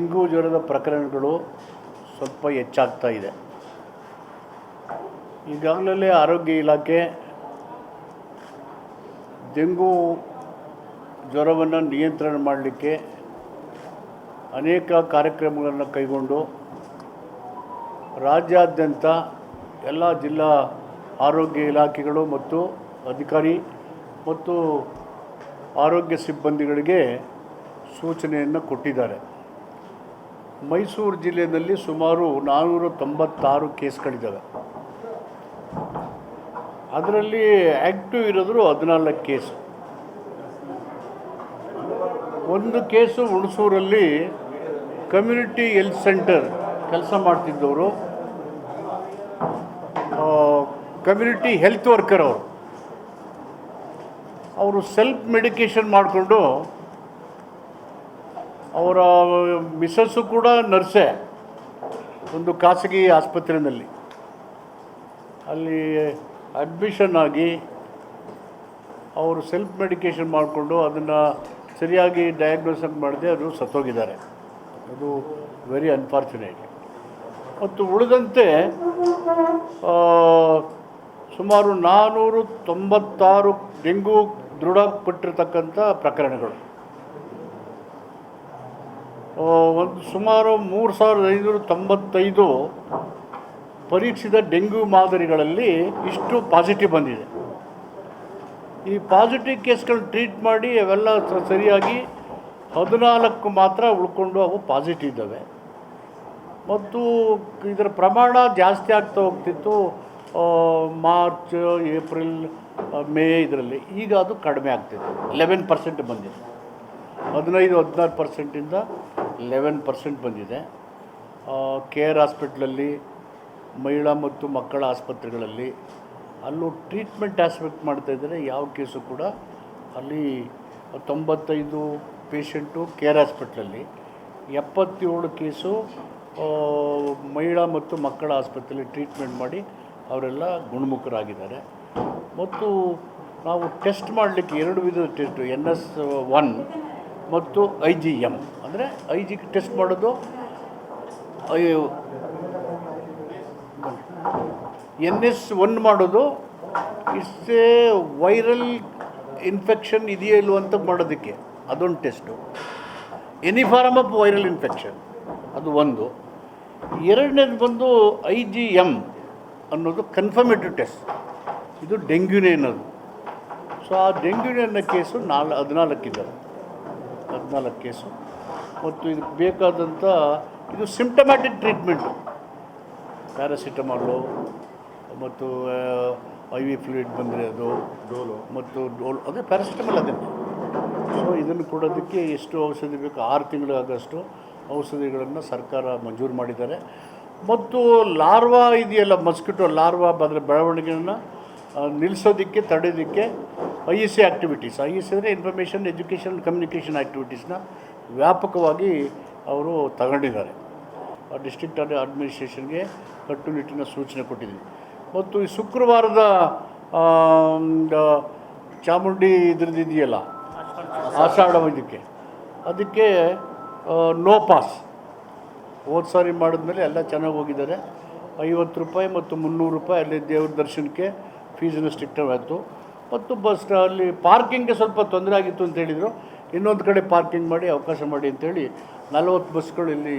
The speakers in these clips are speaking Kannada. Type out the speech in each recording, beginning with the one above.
ಡೆಂಗು ಜ್ವರದ ಪ್ರಕರಣಗಳು ಸ್ವಲ್ಪ ಹೆಚ್ಚಾಗ್ತಾ ಇದೆ. ಈಗಾಗಲೇ ಆರೋಗ್ಯ ಇಲಾಖೆ ಡೆಂಗು ಜ್ವರವನ್ನು ನಿಯಂತ್ರಣ ಮಾಡಲಿಕ್ಕೆ ಅನೇಕ ಕಾರ್ಯಕ್ರಮಗಳನ್ನು ಕೈಗೊಂಡು ರಾಜ್ಯಾದ್ಯಂತ ಎಲ್ಲ ಜಿಲ್ಲಾ ಆರೋಗ್ಯ ಇಲಾಖೆಗಳು ಮತ್ತು ಅಧಿಕಾರಿ ಮತ್ತು ಆರೋಗ್ಯ ಸಿಬ್ಬಂದಿಗಳಿಗೆ ಸೂಚನೆಯನ್ನು ಕೊಟ್ಟಿದ್ದಾರೆ. ಮೈಸೂರು ಜಿಲ್ಲೆಯಲ್ಲಿ ಸುಮಾರು ನಾನ್ನೂರ ತೊಂಬತ್ತಾರು ಕೇಸ್ಗಳಿದ್ದಾವೆ. ಅದರಲ್ಲಿ ಆ್ಯಕ್ಟಿವ್ ಇರೋದ್ರು ಹದಿನಾಲ್ಕು ಕೇಸು. ಒಂದು ಕೇಸು ಹುಣಸೂರಲ್ಲಿ ಕಮ್ಯುನಿಟಿ ಹೆಲ್ತ್ ಸೆಂಟರ್ ಕೆಲಸ ಮಾಡ್ತಿದ್ದವರು. ಕಮ್ಯುನಿಟಿ ಹೆಲ್ತ್ ವರ್ಕರ್ ಅವರು. ಅವರು ಸೆಲ್ಫ್ ಮೆಡಿಕೇಷನ್ ಮಾಡಿಕೊಂಡು ಅವರ ಮಿಸ್ಸಸ್ಸು ಕೂಡ ನರ್ಸೆ, ಒಂದು ಖಾಸಗಿ ಆಸ್ಪತ್ರೆಯಲ್ಲಿ. ಅಲ್ಲಿ ಅಡ್ಮಿಷನ್ ಆಗಿ ಅವರು ಸೆಲ್ಫ್ ಮೆಡಿಕೇಷನ್ ಮಾಡಿಕೊಂಡು ಅದನ್ನು ಸರಿಯಾಗಿ ಡಯಾಗ್ನೋಸನ್ ಮಾಡದೆ, ಅದು ಸತ್ತೋಗಿದ್ದಾರೆ. ಅದು ವೆರಿ ಅನ್ಫಾರ್ಚುನೇಟ್ ಮತ್ತು ಉಳಿದಂತೆ ಸುಮಾರು ನಾನ್ನೂರು ತೊಂಬತ್ತಾರು ಡೆಂಗೂ ದೃಢಪಟ್ಟಿರ್ತಕ್ಕಂಥ ಪ್ರಕರಣಗಳು. ಒಂದು ಸುಮಾರು ಮೂರು ಸಾವಿರದ ಐನೂರ ತೊಂಬತ್ತೈದು ಪರೀಕ್ಷಿತ ಡೆಂಗ್ಯೂ ಮಾದರಿಗಳಲ್ಲಿ ಇಷ್ಟು ಪಾಸಿಟಿವ್ ಬಂದಿದೆ. ಈ ಪಾಸಿಟಿವ್ ಕೇಸ್ಗಳು ಟ್ರೀಟ್ ಮಾಡಿ ಅವೆಲ್ಲ ಸರಿಯಾಗಿ ಹದಿನಾಲ್ಕು ಮಾತ್ರ ಉಳ್ಕೊಂಡು ಅವು ಪಾಸಿಟಿವ್ ಇದ್ದಾವೆ. ಮತ್ತು ಇದರ ಪ್ರಮಾಣ ಜಾಸ್ತಿ ಆಗ್ತಾ ಹೋಗ್ತಿತ್ತು ಮಾರ್ಚ್, ಏಪ್ರಿಲ್, ಮೇ ಇದರಲ್ಲಿ. ಈಗ ಅದು ಕಡಿಮೆ ಆಗ್ತಿತ್ತು ಲೆವೆನ್ ಪರ್ಸೆಂಟ್ ಬಂದಿದೆ. ಹದಿನೈದು, ಹದಿನಾರು ಪರ್ಸೆಂಟಿಂದ ಲೆವೆನ್ ಪರ್ಸೆಂಟ್ ಬಂದಿದೆ. ಕೆ ಆರ್ ಹಾಸ್ಪಿಟ್ಲಲ್ಲಿ ಮಹಿಳಾ ಮತ್ತು ಮಕ್ಕಳ ಆಸ್ಪತ್ರೆಗಳಲ್ಲಿ ಅಲ್ಲೂ ಟ್ರೀಟ್ಮೆಂಟ್ ಆಸ್ಪೆಕ್ಟ್ ಮಾಡ್ತಾ ಇದ್ದಾರೆ. ಯಾವ ಕೇಸು ಕೂಡ ಅಲ್ಲಿ ತೊಂಬತ್ತೈದು ಪೇಷಂಟು ಆರ್ ಹಾಸ್ಪಿಟ್ಲಲ್ಲಿ ಎಪ್ಪತ್ತೇಳು ಕೇಸು ಮಹಿಳಾ ಮತ್ತು ಮಕ್ಕಳ ಆಸ್ಪತ್ರೆಯಲ್ಲಿ ಟ್ರೀಟ್ಮೆಂಟ್ ಮಾಡಿ ಅವರೆಲ್ಲ ಗುಣಮುಖರಾಗಿದ್ದಾರೆ. ಮತ್ತು ನಾವು ಟೆಸ್ಟ್ ಮಾಡಲಿಕ್ಕೆ ಎರಡು ವಿಧದ ಟೆಸ್ಟು ಎನ್ ಎಸ್ ಒನ್ ಮತ್ತು ಐ ಜಿ ಎಂ ಅಂದರೆ ಐ ಜಿ ಟೆಸ್ಟ್ ಮಾಡೋದು ಎನ್ ಎಸ್ ಒನ್ ಮಾಡೋದು, ಇಟ್ಸ್ ಎ ವೈರಲ್ ಇನ್ಫೆಕ್ಷನ್ ಇದೆಯೋ ಇಲ್ವೋ ಅಂತ ಮಾಡೋದಕ್ಕೆ, ಅದೊಂದು test. Any form of viral infection, ಅದು ಒಂದು. ಎರಡನೇದು ಬಂದು ಐ ಜಿ ಎಂ ಅನ್ನೋದು ಕನ್ಫರ್ಮೇಟಿವ್ ಟೆಸ್ಟ್. ಇದು ಡೆಂಗ್ಯೂನೇ ಅನ್ನೋದು. ಸೊ ಆ ಡೆಂಗ್ಯೂನೇ ಅನ್ನೋ ಕೇಸು ನಾಲ್ ಹದಿನಾಲ್ಕಿದ್ದಾವೆ ಹದಿನಾಲ್ಕು ಕೇಸು. ಮತ್ತು ಇದಕ್ಕೆ ಬೇಕಾದಂಥ ಇದು ಸಿಂಪ್ಟಮ್ಯಾಟಿಕ್ ಟ್ರೀಟ್ಮೆಂಟು ಪ್ಯಾರಾಸಿಟಮಾಲು ಮತ್ತು ಐ ವಿ ಫ್ಲೂಯಿಡ್ ಬಂದರೆ ಅದು ಡೋಲು. ಮತ್ತು ಡೋಲು ಅದೇ ಪ್ಯಾರಾಸಿಟಮಲ್ ಅದೇ. ಸೊ ಇದನ್ನು ಕೊಡೋದಕ್ಕೆ ಎಷ್ಟು ಔಷಧಿ ಬೇಕು? ಆರು ತಿಂಗಳಾಗಷ್ಟು ಔಷಧಿಗಳನ್ನು ಸರ್ಕಾರ ಮಂಜೂರು ಮಾಡಿದ್ದಾರೆ. ಮತ್ತು ಲಾರ್ವಾ ಇದೆಯಲ್ಲ ಮಸ್ಕಿಟೋ ಲಾರ್ವಾ ಬಂದರೆ ಬೆಳವಣಿಗೆಯನ್ನು ನಿಲ್ಲಿಸೋದಕ್ಕೆ ತಡೆಯೋದಕ್ಕೆ I S C activities I S ಅಂದರೆ ಇನ್ಫಾರ್ಮೇಷನ್ ಎಜುಕೇಷನ್ ಕಮ್ಯುನಿಕೇಷನ್ ಆ್ಯಕ್ಟಿವಿಟೀಸ್ನ ವ್ಯಾಪಕವಾಗಿ ಅವರು ತಗೊಂಡಿದ್ದಾರೆ. ಡಿಸ್ಟ್ರಿಕ್ಟ್ ಅಡ್ಮಿನಿಸ್ಟ್ರೇಷನ್ಗೆ ಕಟ್ಟುನಿಟ್ಟಿನ ಸೂಚನೆ ಕೊಟ್ಟಿದ್ದೀನಿ. ಮತ್ತು ಈ ಶುಕ್ರವಾರದ ಚಾಮುಂಡಿ ಇದ್ರದ್ದು ಇದೆಯಲ್ಲ? ಆಷಾಢ ಇದಕ್ಕೆ ಅದಕ್ಕೆ ನೋ ಪಾಸ್ ಹೋದ ಸಾರಿ ಮಾಡಿದ್ಮೇಲೆ ಎಲ್ಲ ಚೆನ್ನಾಗಿ ಹೋಗಿದ್ದಾರೆ. ಐವತ್ತು ರೂಪಾಯಿ ಮತ್ತು ಮುನ್ನೂರು ರೂಪಾಯಿ ಅಲ್ಲಿ ದೇವ್ರ ದರ್ಶನಕ್ಕೆ ಫೀಸನ್ನು ಸ್ಟ್ರಿಕ್ಟ್ ಆಯಿತು. ಮತ್ತು ಬಸ್ ಅಲ್ಲಿ ಪಾರ್ಕಿಂಗ್ಗೆ ಸ್ವಲ್ಪ ತೊಂದರೆ ಆಗಿತ್ತು ಅಂತ ಹೇಳಿದರು. ಇನ್ನೊಂದು ಕಡೆ ಪಾರ್ಕಿಂಗ್ ಮಾಡಿ ಅವಕಾಶ ಮಾಡಿ ಅಂತೇಳಿ ನಲವತ್ತು ಬಸ್ಗಳು ಇಲ್ಲಿ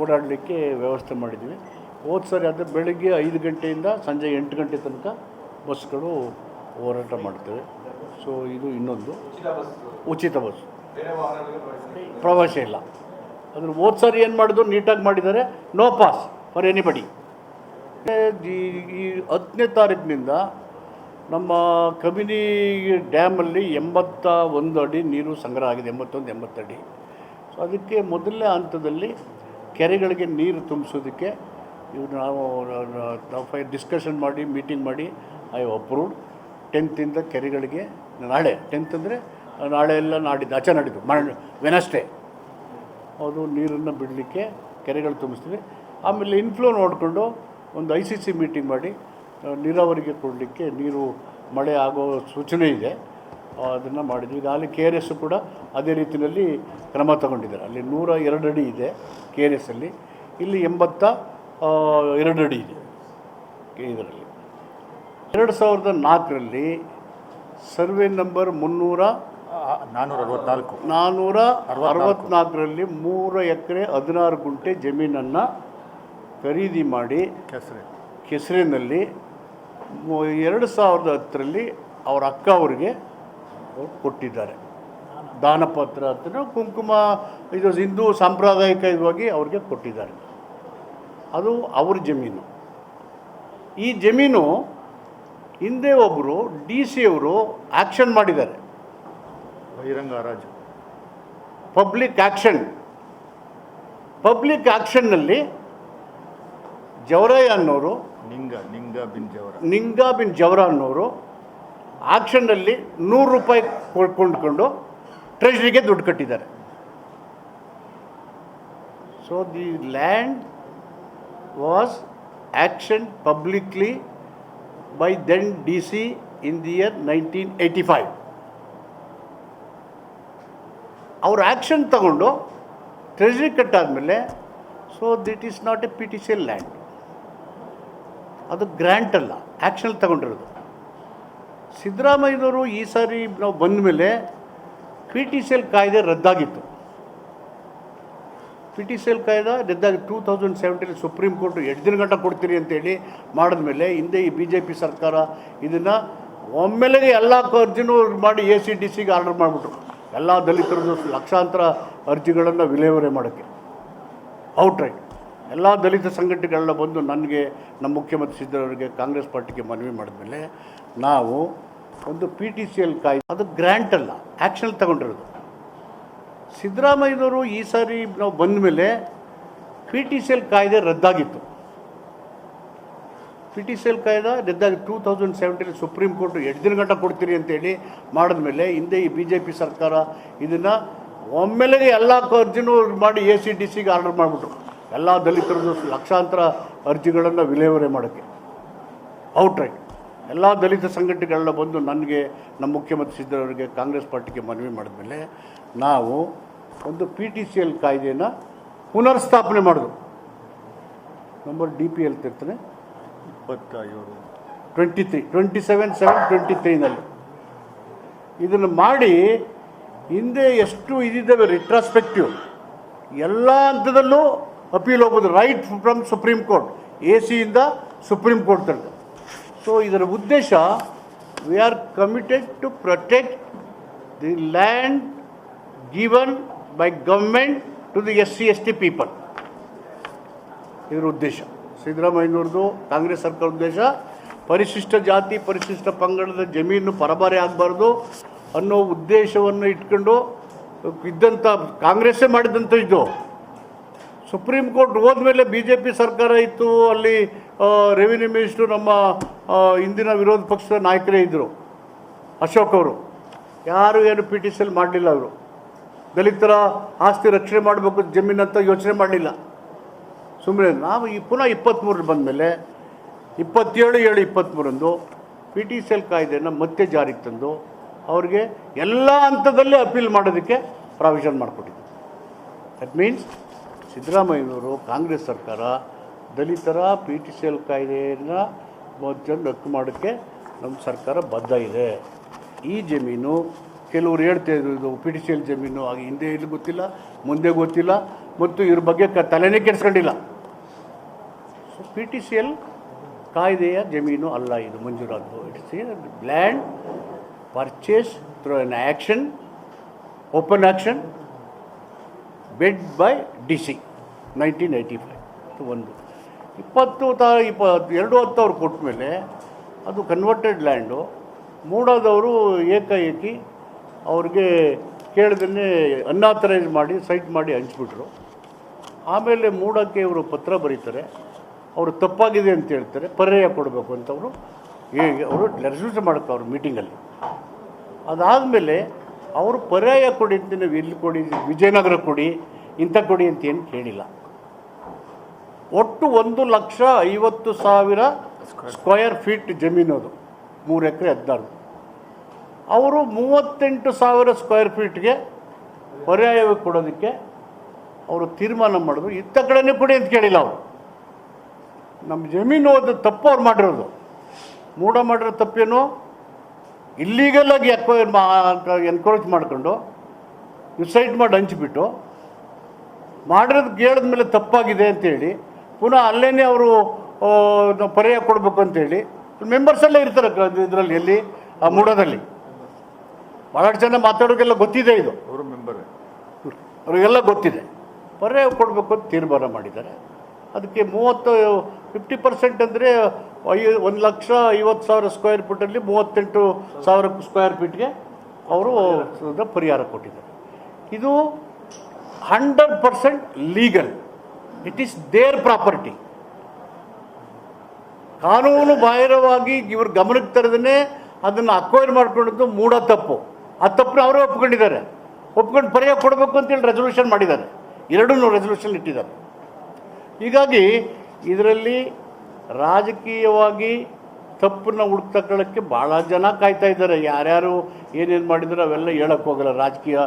ಓಡಾಡಲಿಕ್ಕೆ ವ್ಯವಸ್ಥೆ ಮಾಡಿದ್ವಿ. ಹೋದ ಸರಿ ಅದು ಬೆಳಗ್ಗೆ ಐದು ಗಂಟೆಯಿಂದ ಸಂಜೆ ಎಂಟು ಗಂಟೆ ತನಕ ಬಸ್ಗಳು ಹೋರಾಟ ಮಾಡ್ತೇವೆ. ಸೊ ಇದು ಇನ್ನೊಂದು. ಉಚಿತ ಬಸ್. ಪ್ರವಾಸ ಇಲ್ಲ. ಅದ್ರ ಹೋದ ಸರಿ ಏನು ಮಾಡಿದ್ರು? ನೀಟಾಗಿ ಮಾಡಿದ್ದಾರೆ. ನೋ ಪಾಸ್ ಫಾರ್ ಎನಿಬಡಿ ಈ ಹತ್ತನೇ ತಾರೀಕಿನಿಂದ ನಮ್ಮ ಕಬಿನಿ ಡ್ಯಾಮಲ್ಲಿ ಎಂಬತ್ತ ಒಂದು ಅಡಿ ನೀರು ಸಂಗ್ರಹ ಆಗಿದೆ, ಎಂಬತ್ತೊಂದು, ಎಂಬತ್ತಡಿ. ಸೊ ಅದಕ್ಕೆ ಮೊದಲನೇ ಹಂತದಲ್ಲಿ ಕೆರೆಗಳಿಗೆ ನೀರು ತುಂಬಿಸೋದಕ್ಕೆ ಇವು ನಾವು ಡಿಸ್ಕಷನ್ ಮಾಡಿ ಮೀಟಿಂಗ್ ಮಾಡಿ ಐ ಅಪ್ರೂವ್ಡ್ ಟೆಂತಿಂದ ಕೆರೆಗಳಿಗೆ ನಾಳೆ. ಟೆಂತ್ ಅಂದರೆ ನಾಳೆ ಎಲ್ಲ ನಾಡಿದ್ದು, ಆಚೆ ನಾಡಿದ್ದು ಮಾ ವೆನಸ್ಡೇ ಅದು ನೀರನ್ನು ಬಿಡಲಿಕ್ಕೆ ಕೆರೆಗಳು ತುಂಬಿಸ್ತೀವಿ. ಆಮೇಲೆ ಇನ್ಫ್ಲೋ ನೋಡಿಕೊಂಡು ಒಂದು ಐ ಸಿ ಸಿ ಮೀಟಿಂಗ್ ಮಾಡಿ ನೀರಾವರಿಗೆ ಕೊಡಲಿಕ್ಕೆ ನೀರು ಮಳೆ ಆಗೋ ಸೂಚನೆ ಇದೆ. ಅದನ್ನು ಮಾಡಿದ್ವಿ. ಈಗ ಅಲ್ಲಿ ಕೆ ಆರ್ ಎಸ್ಸು ಕೂಡ ಅದೇ ರೀತಿಯಲ್ಲಿ ಕ್ರಮ ತಗೊಂಡಿದ್ದಾರೆ. ಅಲ್ಲಿ ನೂರ ಎರಡು ಅಡಿ ಇದೆ ಕೆ ಆರ್ ಎಸ್ಸಲ್ಲಿ ಇಲ್ಲಿ ಎಂಬತ್ತ ಎರಡು ಅಡಿ ಇದೆ ಇದರಲ್ಲಿ. ಎರಡು ಸಾವಿರದ ನಾಲ್ಕರಲ್ಲಿ ಸರ್ವೆ ನಂಬರ್ ಮುನ್ನೂರ ನಾನ್ನೂರ ಅರವತ್ನಾಲ್ಕು. ನಾನ್ನೂರ ಅರವತ್ನಾಲ್ಕರಲ್ಲಿ ಮೂರು ಎಕರೆ ಹದಿನಾರು ಗುಂಟೆ ಜಮೀನನ್ನು ಖರೀದಿ ಮಾಡಿ ಕೆಸರೆ. ಕೆಸರಿನಲ್ಲಿ ಎರಡು ಸಾವಿರದ ಹತ್ತರಲ್ಲಿ ಅವರ ಅಕ್ಕ ಅವರಿಗೆ ಅವ್ರು ಕೊಟ್ಟಿದ್ದಾರೆ. ದಾನಪತ್ರ ಅಂತಲೂ ಕುಂಕುಮ ಇದು ಹಿಂದೂ ಸಾಂಪ್ರದಾಯಿಕವಾಗಿ ಅವ್ರಿಗೆ ಕೊಟ್ಟಿದ್ದಾರೆ. ಅದು ಅವ್ರ ಜಮೀನು. ಈ ಜಮೀನು ಹಿಂದೆ ಒಬ್ಬರು ಡಿ ಸಿ ಅವರು ಆ್ಯಕ್ಷನ್ ಮಾಡಿದ್ದಾರೆ. ಬಹಿರಂಗ ಹರಾಜು. ಪಬ್ಲಿಕ್ ಆ್ಯಕ್ಷನ್ ಪಬ್ಲಿಕ್ ಆ್ಯಕ್ಷನ್ನಲ್ಲಿ ಜವರಯ್ಯ ಅನ್ನೋರು ನಿಂಗ ಬಿನ್ ಜವರ. ನಿಂಗಾ ಬಿನ್ ಜವರ ಅನ್ನೋರು ಆಕ್ಷನ್ನಲ್ಲಿ ನೂರು ರೂಪಾಯಿ ಕೊಂಡ್ಕೊಂಡು ಟ್ರೆಜರಿಗೆ ದುಡ್ಡು ಕಟ್ಟಿದ್ದಾರೆ. So the land was auction publicly by then D C in the year nineteen eighty five ಅವ್ರು ಆ್ಯಕ್ಷನ್ ತಗೊಂಡು treasury ಕಟ್ಟಾದಮೇಲೆ so that is not a P T C land ಅದು ಗ್ರ್ಯಾಂಟ್ ಅಲ್ಲ ಆ್ಯಕ್ಷನ್ ತಗೊಂಡಿರೋದು. ಸಿದ್ದರಾಮಯ್ಯನವರು ಈ ಸಾರಿ ನಾವು ಬಂದ ಮೇಲೆ ಪಿ ಟಿ ಸಿ ಎಲ್ ಕಾಯ್ದೆ ರದ್ದಾಗಿತ್ತು. ಪಿ ಟಿ ಸಿ ಎಲ್ ಕಾಯ್ದೆ ರದ್ದಾಗಿ two thousand seventeen supreme court ಎಷ್ಟು ದಿನ ಗಂಟ ಕೊಡ್ತೀರಿ ಅಂತೇಳಿ ಮಾಡಿದ್ಮೇಲೆ ಹಿಂದೆ ಈ ಬಿ ಜೆ ಪಿ ಸರ್ಕಾರ ಇದನ್ನು ಒಮ್ಮೆಲೆಗೆ ಎಲ್ಲ ಅರ್ಜಿನೂ ಮಾಡಿ ಎ ಸಿ ಡಿ ಸಿಗೆ ಆರ್ಡರ್ ಮಾಡಿಬಿಟ್ರು. ಎಲ್ಲ ದಲಿತರದ್ದು ಲಕ್ಷಾಂತರ ಅರ್ಜಿಗಳನ್ನು ವಿಲೇವಾರಿ ಮಾಡೋಕ್ಕೆ. ಔಟ್ರೈಟ್ ಎಲ್ಲ ದಲಿತ ಸಂಘಟನೆಗಳೆಲ್ಲ ಬಂದು ನನಗೆ, ನಮ್ಮ ಮುಖ್ಯಮಂತ್ರಿ ಸಿದ್ದರಾಮಯ್ಯಗೆ ಕಾಂಗ್ರೆಸ್ ಪಾರ್ಟಿಗೆ ಮನವಿ ಮಾಡಿದ್ಮೇಲೆ ನಾವು ಒಂದು ಪಿ ಟಿ ಸಿ ಎಲ್ ಕಾಯ್ದೆ, ಅದು ಗ್ರ್ಯಾಂಟ್ ಅಲ್ಲ, ಆ್ಯಕ್ಷನ್ ತಗೊಂಡಿರೋದು. ಸಿದ್ದರಾಮಯ್ಯನವರು ಈ ಸಾರಿ ನಾವು ಬಂದ ಮೇಲೆ ಪಿ ಟಿ ಸಿ ಎಲ್ ಕಾಯ್ದೆ ರದ್ದಾಗಿತ್ತು. ಪಿ ಟಿ ಸಿ ಎಲ್ ಕಾಯ್ದೆ ರದ್ದಾಗಿ two thousand seventeen supreme court ಎಷ್ಟು ದಿನ ಗಂಟ ಕೊಡ್ತೀರಿ ಅಂತೇಳಿ ಮಾಡಿದ್ಮೇಲೆ ಹಿಂದೆ ಈ ಬಿ ಜೆ ಪಿ ಸರ್ಕಾರ ಇದನ್ನು ಒಮ್ಮೆಲೆಗೆ ಎಲ್ಲ ಅರ್ಜಿನೂ ಮಾಡಿ ಎ ಸಿ ಡಿ ಸಿಗೆ ಆರ್ಡರ್ ಮಾಡಿಬಿಟ್ರು. ಎಲ್ಲ ದಲಿತರದ್ದು ಲಕ್ಷಾಂತರ ಅರ್ಜಿಗಳನ್ನು ವಿಲೇವರಿ ಮಾಡೋಕ್ಕೆ. ಔಟ್ರೈಟ್ ಎಲ್ಲ ದಲಿತ ಸಂಘಟನೆಗಳನ್ನ ಬಂದು ನನಗೆ ನಮ್ಮ ಮುಖ್ಯಮಂತ್ರಿ ಸಿದ್ದರಾಮಯ್ಯಗೆ ಕಾಂಗ್ರೆಸ್ ಪಾರ್ಟಿಗೆ ಮನವಿ ಮಾಡಿದ್ಮೇಲೆ ನಾವು ಒಂದು ಪಿ ಟಿ ಸಿ ಎಲ್ ಕಾಯ್ದೆಯನ್ನು ಪುನರ್ಸ್ಥಾಪನೆ ಮಾಡಿದ್ರು ನಂಬರ್ ಡಿ ಪಿ ಎಲ್ ತಿರ್ತಾನೆ ಇಪ್ಪತ್ತ ಏಳು twenty three twenty seven seven twenty ತ್ರೀನಲ್ಲಿ ಇದನ್ನು ಮಾಡಿ ಹಿಂದೆ ಎಷ್ಟು ಇದಿದ್ದಾವೆ ರಿಟ್ರಾಸ್ಪೆಕ್ಟಿವ್ ಎಲ್ಲ ಹಂತದಲ್ಲೂ ಅಪೀಲ್ ಹೋಗ್ಬೋದು. Right from supreme court A ಸಿಯಿಂದ supreme court ತನಕ. ಸೊ ಇದರ ಉದ್ದೇಶ we are committed to protect the land given by government to the S C S T people ಇದರ ಉದ್ದೇಶ. ಸಿದ್ದರಾಮಯ್ಯನವ್ರದ್ದು ಕಾಂಗ್ರೆಸ್ ಸರ್ಕಾರ ಉದ್ದೇಶ. ಪರಿಶಿಷ್ಟ ಜಾತಿ, ಪರಿಶಿಷ್ಟ ಪಂಗಡದ ಜಮೀನು ಪರಬಾರಿ ಆಗಬಾರ್ದು ಅನ್ನೋ ಉದ್ದೇಶವನ್ನು ಇಟ್ಕೊಂಡು ಇದ್ದಂಥ ಕಾಂಗ್ರೆಸ್ಸೇ ಮಾಡಿದಂಥ ಇದು. ಸುಪ್ರೀಂ ಕೋರ್ಟ್ ಹೋದ್ಮೇಲೆ ಬಿ ಜೆ ಪಿ ಸರ್ಕಾರ ಇತ್ತು, ಅಲ್ಲಿ ರೆವಿನ್ಯೂ ಮಿನಿಸ್ಟ್ರು ನಮ್ಮ ಹಿಂದಿನ ವಿರೋಧ ಪಕ್ಷದ ನಾಯಕರೇ ಇದ್ದರು ಅಶೋಕ್ ಅವರು. ಯಾರು ಏನು ಪಿ ಟಿ ಸಿ ಎಲ್ ಮಾಡಲಿಲ್ಲ ಅವರು. ದಲಿತರ ಆಸ್ತಿ ರಕ್ಷಣೆ ಮಾಡಬೇಕು, ಜಮೀನಂತ ಯೋಚನೆ ಮಾಡಲಿಲ್ಲ. ಸುಮ್ಮನೆ ನಾವು ಈ ಪುನಃ ಇಪ್ಪತ್ತ್ಮೂರಲ್ಲಿ ಬಂದಮೇಲೆ, ಇಪ್ಪತ್ತೇಳು, ಏಳು ಇಪ್ಪತ್ತ್ಮೂರಂದು ಪಿ ಟಿ ಸಿ ಎಲ್ ಕಾಯ್ದೆಯನ್ನು ಮತ್ತೆ ಜಾರಿಗೆ ತಂದು ಅವ್ರಿಗೆ ಎಲ್ಲ ಹಂತದಲ್ಲೇ ಅಪೀಲ್ ಮಾಡೋದಕ್ಕೆ ಪ್ರಾವಿಷನ್ ಮಾಡಿಕೊಟ್ಟಿದ್ದೆ ದಟ್ ಮೀನ್ಸ್ ಸಿದ್ದರಾಮಯ್ಯನವರು ಕಾಂಗ್ರೆಸ್ ಸರ್ಕಾರ ದಲಿತರ ಪಿ ಟಿ ಸಿ ಎಲ್ ಕಾಯ್ದೆಯನ್ನು ಮೊದಲು ರದ್ದು ಮಾಡೋಕ್ಕೆ ನಮ್ಮ ಸರ್ಕಾರ ಬದ್ಧ ಇದೆ. ಈ ಜಮೀನು ಕೆಲವರು ಹೇಳ್ತಾ ಇದ್ರು, ಇದು ಪಿ ಟಿ ಸಿ ಎಲ್ ಜಮೀನು ಆಗ ಹಿಂದೆ ಇಲ್ಲಿ ಗೊತ್ತಿಲ್ಲ, ಮುಂದೆ ಗೊತ್ತಿಲ್ಲ, ಮತ್ತು ಇದ್ರ ಬಗ್ಗೆ ಕ ತಲೆನೇ ಕೆಡಿಸ್ಕೊಂಡಿಲ್ಲ. So P T C L ಕಾಯ್ದೆಯ ಜಮೀನು ಅಲ್ಲ ಇದು ಮಂಜೂರಾದ್ದು. It's land purchase through an auction open auction bid by D C nineteen eighty five ಒಂದು. ಇಪ್ಪತ್ತು ತ, ಇಪ್ಪ, ಎರಡು ಹತ್ತು ಅವ್ರು ಕೊಟ್ಟ ಮೇಲೆ ಅದು ಕನ್ವರ್ಟೆಡ್ ಲ್ಯಾಂಡು ಮೂಡೋದವರು ಏಕಾಏಕಿ ಅವ್ರಿಗೆ ಕೇಳ್ದೇ ಅನ್ನಾಥರೈಸ್ ಮಾಡಿ ಸೈಟ್ ಮಾಡಿ ಹಂಚ್ಬಿಟ್ರು. ಆಮೇಲೆ ಮೂಡೋಕ್ಕೆ ಇವರು ಪತ್ರ ಬರೀತಾರೆ. ಅವರು ತಪ್ಪಾಗಿದೆ ಅಂತ ಹೇಳ್ತಾರೆ. ಪರ್ಯಾಯ ಕೊಡಬೇಕು ಅಂತ ಅವರು ಹೇಗೆ, ಅವರು ರೆಸ್ಯೂಸ್ ಮಾಡ್ಕೊ ಅವರು ಮೀಟಿಂಗಲ್ಲಿ ಅದಾದಮೇಲೆ ಅವರು ಪರ್ಯಾಯ ಕೊಡಿ ಅಂತ ನೀವು ಎಲ್ಲಿ ಕೊಡಿ, ವಿಜಯನಗರ ಕೊಡಿ, ಇಂಥ ಕೊಡಿ ಅಂತ ಏನು ಕೇಳಿಲ್ಲ. ಒಟ್ಟು ಒಂದು ಲಕ್ಷ ಐವತ್ತು ಸಾವಿರ ಸ್ಕ್ವಯರ್ ಫೀಟ್ ಜಮೀನು ಅದು. ಮೂರು ಎಕರೆ ಹದಿನಾರು ಅವರು ಮೂವತ್ತೆಂಟು ಸಾವಿರ ಸ್ಕ್ವಯರ್ ಫೀಟ್ಗೆ ಪರ್ಯಾಯವಾಗಿ ಕೊಡೋದಕ್ಕೆ ಅವರು ತೀರ್ಮಾನ ಮಾಡಿದ್ರು. ಇತ್ತ ಕಡೆನೇ ಕೊಡಿ ಅಂತ ಕೇಳಿಲ್ಲ ಅವರು. ನಮ್ಮ ಜಮೀನು ಅದು ತಪ್ಪು ಅವ್ರು ಮಾಡಿರೋದು. ಮೂಢ ಮಾಡಿರೋ ತಪ್ಪೇನು? ಇಲ್ಲೀಗಲ್ ಆಗಿ ಅಕ್ವೈರ್ ಮಾ ಎನ್ಕರೇಜ್ ಮಾಡ್ಕೊಂಡು ವೆಬ್ಸೈಟ್ ಮಾಡಿ ಹಂಚಿಬಿಟ್ಟು ಮಾಡಿರೋದು ಕೇಳಿದ ಮೇಲೆ ತಪ್ಪಾಗಿದೆ ಅಂತೇಳಿ ಪುನಃ ಅಲ್ಲೇ ಅವರು ಪರ್ಯಾಯ ಕೊಡಬೇಕು ಅಂತೇಳಿ ಮೆಂಬರ್ಸ್ ಎಲ್ಲ ಇರ್ತಾರೆ ಇದರಲ್ಲಿ ಎಲ್ಲಿ? ಆ ಮೂಡದಲ್ಲಿ. ಭಾಳಷ್ಟು ಜನ ಮಾತಾಡೋಕ್ಕೆಲ್ಲ ಗೊತ್ತಿದೆ ಇದು. ಅವರು ಮೆಂಬರ್ ಅವರಿಗೆಲ್ಲ ಗೊತ್ತಿದೆ. ಪರ್ಯಾಯ ಕೊಡಬೇಕು ಅಂತ ತೀರ್ಮಾನ ಮಾಡಿದ್ದಾರೆ. ಅದಕ್ಕೆ ಮೂವತ್ತು ಫಿಫ್ಟಿ ಪರ್ಸೆಂಟ್ ಅಂದರೆ ಐ, ಒಂದು ಲಕ್ಷ ಐವತ್ತು ಸಾವಿರ ಸ್ಕ್ವೇರ್ ಫೀಟಲ್ಲಿ ಮೂವತ್ತೆಂಟು ಸಾವಿರ ಸ್ಕ್ವೇರ್ ಫೀಟ್ಗೆ ಅವರು ಪರಿಹಾರ ಕೊಟ್ಟಿದ್ದಾರೆ. ಇದು hundred percent legal it is their property ಕಾನೂನು ಬಾಹಿರವಾಗಿ ಇವ್ರ ಗಮನಕ್ಕೆ ತರದೇ ಅದನ್ನು ಅಕ್ವೈರ್ ಮಾಡ್ಕೊಂಡಿದ್ದು ಮೂಢ ತಪ್ಪು. ಆ ತಪ್ಪನ್ನ ಅವರೇ ಒಪ್ಕೊಂಡಿದ್ದಾರೆ. ಒಪ್ಕೊಂಡು ಪರಿಹಾರ ಕೊಡಬೇಕು ಅಂತೇಳಿ ರೆಸೊಲ್ಯೂಷನ್ ಮಾಡಿದ್ದಾರೆ. ಎರಡೂ ರೆಸೊಲ್ಯೂಷನ್ ಇಟ್ಟಿದ್ದಾರೆ. ಹೀಗಾಗಿ ಇದರಲ್ಲಿ ರಾಜಕೀಯವಾಗಿ ತಪ್ಪನ್ನು ಹುಡುಕ್ ತಗೊಳ್ಳೋಕ್ಕೆ ಭಾಳ ಜನ ಕಾಯ್ತಾ ಇದ್ದಾರೆ. ಯಾರ್ಯಾರು ಏನೇನು ಮಾಡಿದ್ರು ಅವೆಲ್ಲ ಹೇಳಕ್ಕೆ ಹೋಗಲ್ಲ. ರಾಜಕೀಯ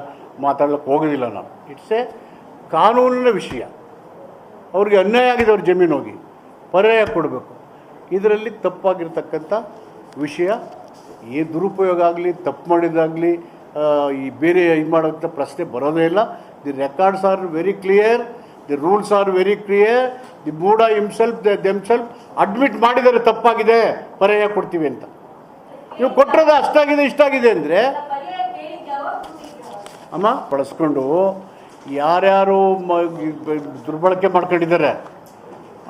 ಮಾತಾಡ್ಲಿಕ್ಕೆ ಹೋಗೋದಿಲ್ಲ ನಾವು. ಇಟ್ಸ್ ಎ ಕಾನೂನಿನ ವಿಷಯ. ಅವ್ರಿಗೆ ಅನ್ಯಾಯ ಆಗಿದೆ ಅವ್ರ ಜಮೀನು ಹೋಗಿ. ಪರ್ಯಾಯ ಕೊಡಬೇಕು. ಇದರಲ್ಲಿ ತಪ್ಪಾಗಿರ್ತಕ್ಕಂಥ ವಿಷಯ ಈ ದುರುಪಯೋಗ ಆಗಲಿ, ತಪ್ಪು ಮಾಡಿದಾಗಲಿ ಈ ಬೇರೆ ಇದು ಮಾಡೋಂಥ ಪ್ರಶ್ನೆ ಬರೋದೇ ಇಲ್ಲ. The records are very clear the rules are very clear the MUDA himself themselves admit ಮಾಡಿದರೆ ತಪ್ಪಾಗಿದೆ ಪರ್ಯಾಯ ಕೊಡ್ತೀವಿ ಅಂತ. ನೀವು ಕೊಟ್ಟಿರೋದು ಅಷ್ಟಾಗಿದೆ ಇಷ್ಟಾಗಿದೆ ಅಂದರೆ ಅಮ್ಮ ಬಳಸ್ಕೊಂಡು ಯಾರ್ಯಾರು ದುರ್ಬಳಕೆ ಮಾಡ್ಕೊಂಡಿದ್ದಾರೆ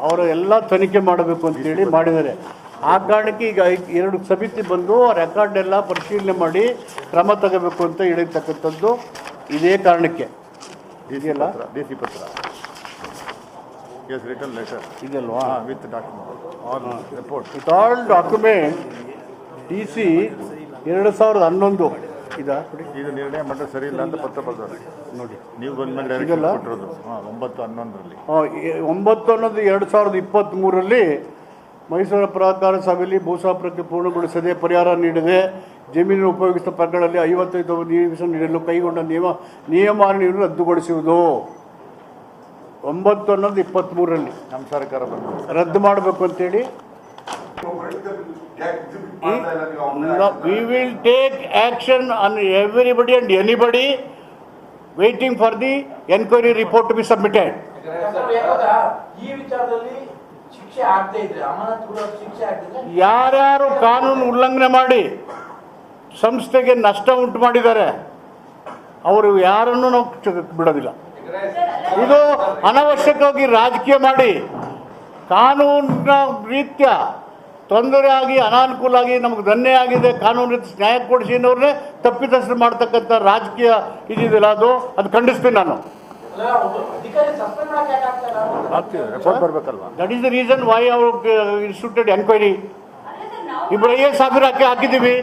ಅವರು ಎಲ್ಲ ತನಿಖೆ ಮಾಡಬೇಕು ಅಂತೇಳಿ ಮಾಡಿದ್ದಾರೆ. ಆ ಕಾರಣಕ್ಕೆ ಈಗ ಎರಡು ಸಮಿತಿ ಬಂದು ರೆಕಾರ್ಡ್ ಎಲ್ಲ ಪರಿಶೀಲನೆ ಮಾಡಿ ಕ್ರಮ ತಗೋಬೇಕು ಅಂತ ಹೇಳಿರ್ತಕ್ಕಂಥದ್ದು ಇದೇ ಕಾರಣಕ್ಕೆ. ಇದೆಯಲ್ಲ? ದೇಸಿ ಪತ್ರ. As return letter ಇದಲ್ವಾ with document all report with all document D C ಎರಡು ಸಾವಿರದ ಹನ್ನೊಂದು. ಇದಾ? ಇದು ನಿರ್ಣಯ ಮಟ್ಟ ಸರಿ ಇಲ್ಲ ಅಂತ ಪತ್ರ ಬರ್ತಾರೆ ನೋಡಿ. ನೀವು ಇದೆಲ್ಲ? ಡೈರೆಕ್ಷನ್ ಕೊಟ್ಟಿರೋದು. ಹಾಂ ಒಂಬತ್ತು ಹನ್ನೊಂದರಲ್ಲಿ. ಒಂಬತ್ತು ಅನ್ನೋದು ಎರಡು ಸಾವಿರದ ಇಪ್ಪತ್ತ್ಮೂರರಲ್ಲಿ ಮೈಸೂರು ಪ್ರಾಧಿಕಾರ ಸಭೆಯಲ್ಲಿ ಭೂಸಾಪ್ರಕ್ಕೆ ಪೂರ್ಣಗೊಳಿಸದೆ ಪರಿಹಾರ ನೀಡದೆ ಜಮೀನು ಉಪಯೋಗಿಸಿದ ಪ್ರಕರಣದಲ್ಲಿ ಐವತ್ತೈದು ನಿಮಿಷ ನೀಡಲು ಕೈಗೊಂಡ ನಿಯಮ ನಿಯಮಾವಳಿಯನ್ನು ರದ್ದುಗೊಳಿಸುವುದು. ಒಂಬತ್ತು ಅನ್ನೋದು ಇಪ್ಪತ್ತ್ಮೂರರಲ್ಲಿ ನಮ್ಮ ಸರ್ಕಾರ ಬಂದು. ರದ್ದು ಮಾಡಬೇಕು ಅಂತೇಳಿ. We will take action on everybody and anybody waiting for the enquiry report to be submitted ಯಾರ್ಯಾರು ಕಾನೂನು ಉಲ್ಲಂಘನೆ ಮಾಡಿ ಸಂಸ್ಥೆಗೆ ನಷ್ಟ ಉಂಟು ಮಾಡಿದ್ದಾರೆ, ಅವರು ಯಾರನ್ನು ನಾವು ಬಿಡೋದಿಲ್ಲ. ಇದು ಅನವಶ್ಯಕವಾಗಿ ರಾಜಕೀಯ ಮಾಡಿ ಕಾನೂನಿನ ರೀತ್ಯ ತೊಂದರೆ ಆಗಿ ಅನಾನುಕೂಲ ಆಗಿ ನಮಗೆ ದಂಧೆ ಆಗಿದೆ ಕಾನೂನು ರೀತಿ ನ್ಯಾಯ ಕೊಡಿಸಿ ಅನ್ನೋರನ್ನೇ ತಪ್ಪಿತಸ್ಥರು ಮಾಡ್ತಕ್ಕಂಥ ರಾಜಕೀಯ ಇದಿದೆಯಲ್ಲ ಅದು? ಅದು ಖಂಡಿಸ್ತೀನಿ ನಾನು. That is the reason why ಅವ್ರು ಇನ್ಸ್ಟಿಟ್ಯೂಟೆಡ್ ಎನ್ಕ್ವೈರಿ ಇಬ್ಬರು ಐ ಎಸ್ ಆಫೀರ್ ಹಾಕಿ ಹಾಕಿದ್ದೀವಿ.